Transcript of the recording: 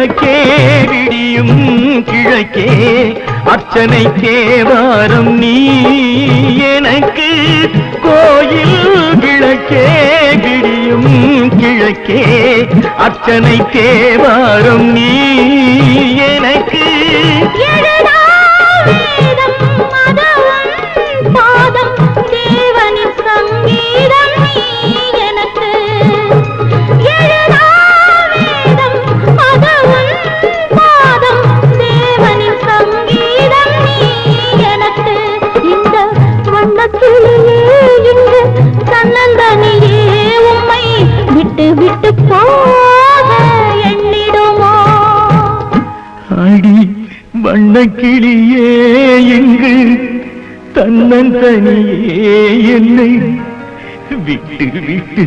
வடக்கே விடியும் கிழக்கே அர்ச்சனை தேவாரம் நீ எனக்கு. கோயில் விளக்கே விடியும் கிழக்கே அர்ச்சனை தேவாரம் வண்ணக்கிளியே எங்கு தன்னந்தனியே என்னை விட்டு விட்டு